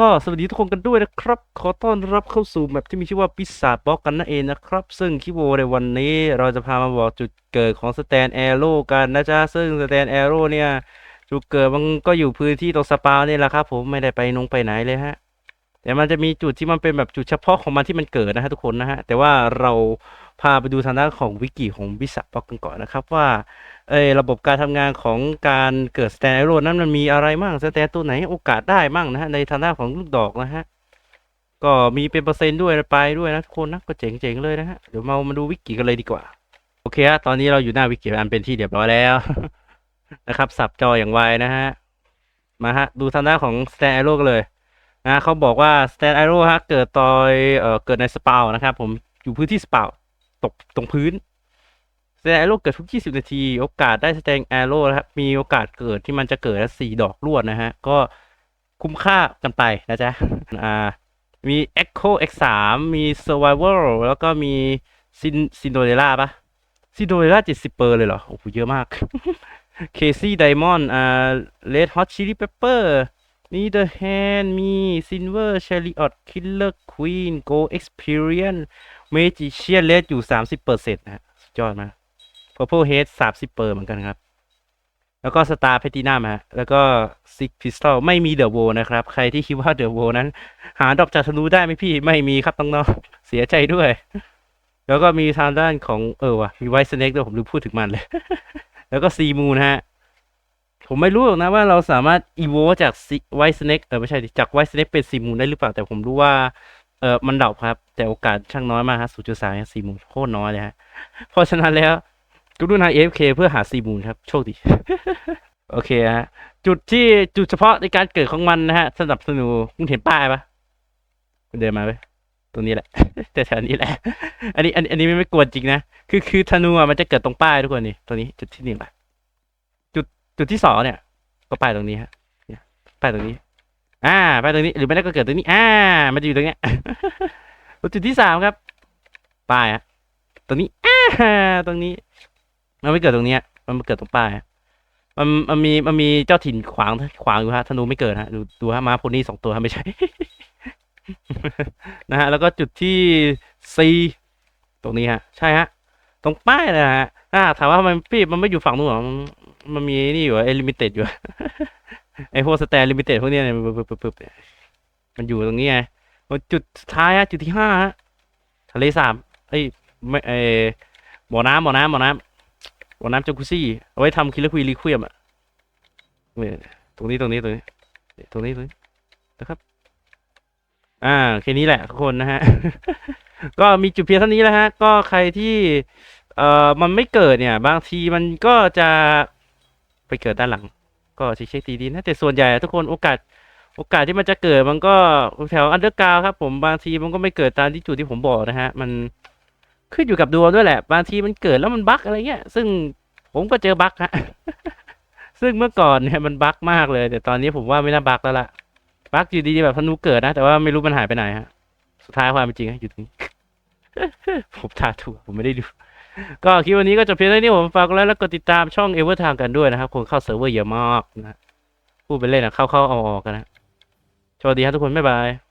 ก็สวัสดีทุกคนกันด้วยนะครับ ขอต้อนรับเข้าสู่แมปที่มีชื่อว่าปิศาจบล็อกกันนั่นเองนะครับ ซึ่งคิโวในวันนี้เราจะพามาบอกจุดเกิดของสแตนแอโร่กันนะจ๊ะ ซึ่งสแตนแอโร่เนี่ย จุดเกิดมันก็อยู่พื้นที่ตรงสปาวนี่แหละครับผมไม่ได้ไปนงไปไหนเลยฮะ แต่มันจะมีจุดที่มันเป็นแบบจุดเฉพาะของมันที่มันเกิดนะฮะทุกคนนะฮะแต่ว่าเราพาไปดูทางด้านของวิกิของบิสบ็อกกันก่อนนะครับว่าเอระบบการทำงานของการเกิดสแตนโรนั้นมันมีอะไรมั่งสแตนตัวไหนโอกาสได้มั่งนะฮะในทางด้านของลูกดอกนะฮะก็มีเป็นเปอร์เซ็นต์ด้วยไปด้วยนะทุกคนนะก็เจ๋งๆเลยนะฮะเดี๋ยวมามาดูวิกิกันเลยดีกว่า โอเคฮะตอนนี้เราอยู่หน้าวิกิอันเป็นที่เรียบร้อยแล้วนะครับสับจออย่างไวนะฮะมาฮะดูทางด้านของสแตนโรกันเลย นะเขาบอกว่าสแตนโร่ฮะเกิดตอยเอ่อเกิดในสปาวนะครับผมอยู่พื้นที่สปาวตกตรงพื้นสแตนแอโร่เกิดทุก 20 นาที โอกาสได้สแตนแอโร่นะครับมีโอกาสเกิดที่มันจะเกิดละสี่ดอกรวดนะฮะ ก็คุ้มค่ากันไปนะจ๊ะอ่ามี Echo X3 มี Survival แล้วก็มีซินซินโดเรล่าปะซินโดเรล่า70เปอร์เลยเหรอ โอ้โหเยอะมากเคซี่ไดมอนด์อ่า Red Hot Chili Pepper มี The Hand มี Silver Chariot Killer Queen Go Experience Magician Red อยู่ 30%นะฮะสุดยอดมาก Purple Head 30เปอร์เหมือนกันครับ แล้วก็ Star Platinum ฮะ แล้วก็ Six Pistol ไม่มีเดอะโวนะครับ ใครที่คิดว่าเดอะโวนั้น หาดอกจากธนูได้ไหมพี่ ไม่มีครับน้องๆเสียใจด้วย แล้วก็มีทางด้านของเออว่ะมีไวท์สเน็กด้วยผมลืมพูดถึงมันเลย แล้วก็ซีมูนฮะ ผมไม่รู้หรอกนะว่าเราสามารถอีโวจากไวท์สเน็กเออไม่ใช่ดิจากไวท์สเน็กเป็นซีมูนได้หรือเปล่าแต่ผมรู้ว่าเออมันเดาครับ แต่โอกาสช่างน้อยมากฮะ0.3ซีมูนโคตรน้อยเลยฮะเพราะฉะนั้นแล้วกรุณา AFK เคเพื่อหาซีมูนครับ โชคดี โอเคฮะจุดที่จุดเฉพาะในการเกิดของมันนะฮะสนับสนุนคุณเห็นป้ายปะคุณเดินมาไหมตรงนี้แหละแต่แถวนี้แหละ อันนี้อันอันนี้ไม่ไม่กวนจริงนะคือคือธนูอะมันจะเกิดตรงป้ายทุกคนนี่ตรงนี้จุดที่หนึ่งปะจุด จุดที่สองเนี่ย ก็ป้ายตรงนี้ฮะเนี่ยป้ายตรงนี้ อ่าป้ายตรงนี้ หรือไม่ได้ก็เกิดตรงนี้ อ่า มันจะอยู่ตรงเนี้ยจุดที่สามครับป้ายฮะตรงนี้อ่าตรงนี้ มันไม่เกิดตรงเนี้ย มันมาเกิดตรงป้ายมันมันมีมันมีเจ้าถิ่นขวางขวางอยู่ฮะธนูไม่เกิดฮะดูดูฮะมาโพนี่สองตัวฮะไม่ใช่นะฮะแล้วก็จุดที่สี่ตรงนี้ฮะ ใช่ฮะ ตรงป้ายนะฮะอ่าถามว่ามันพี่มันไม่อยู่ฝั่งนู้นหรอ มันมีนี่อยู่เอลิมิเต็ดอยู่ ไอพวกสแตนลิมิเต็ดพวกเนี้ยเนี่ยปึ๊บปึ๊บปึ๊บเนี่ยมันอยู่ตรงนี้ไงจุดสุดท้ายฮะจุดที่ห้าฮะทะเลสาบเอ้ยไม่เออบ่อน้ำบ่อน้ำบ่อน้ำบ่อน้ำจักรุซี่เอาไว้ทำคิลเลคุยรีควีมอะตรงนี้ตรงนี้ตรงนี้ตรงนี้ตรงนี้นะครับ อ่าแค่นี้แหละทุกคนนะฮะ ก็มีจุดเพียงเท่านี้แล้วฮะ ก็ใครที่ เอ่อมันไม่เกิดเนี่ย บางทีมันก็จะ ไปเกิดด้านหลัง ก็เช็คดีๆนะแต่ส่วนใหญ่ทุกคนโอกาสโอกาสที่มันจะเกิดมันก็แถวอันเดอร์กราวครับ ผมบางทีมันก็ไม่เกิดตามที่จุดที่ผมบอกนะฮะ มันขึ้นอยู่กับดวงด้วยแหละ บางทีมันเกิดแล้วมันบั๊กอะไรเงี้ย ซึ่งผมก็เจอบั๊กฮะซึ่งเมื่อก่อนเนี่ยมันบั๊กมากเลย แต่ตอนนี้ผมว่าไม่น่าบั๊กแล้วล่ะบั๊กอยู่ดีๆแบบธนูเกิดนะ แต่ว่าไม่รู้มันหายไปไหนฮะ สุดท้ายความเป็นจริงอยู่ตรงนี้ผมทาถูกผมไม่ได้ดู ก็คลิปวันนี้ก็จบเพียงเท่านี้ผมฝากกดไลค์และกดติดตามช่องเอเวอร์ทางกันด้วยนะครับคนเข้าเซิร์ฟเวอร์เยอะมากนะพูดไปเล่นนะเข้าเข้าๆออกๆกันนะสวัสดีครับทุกคนบ๊ายบาย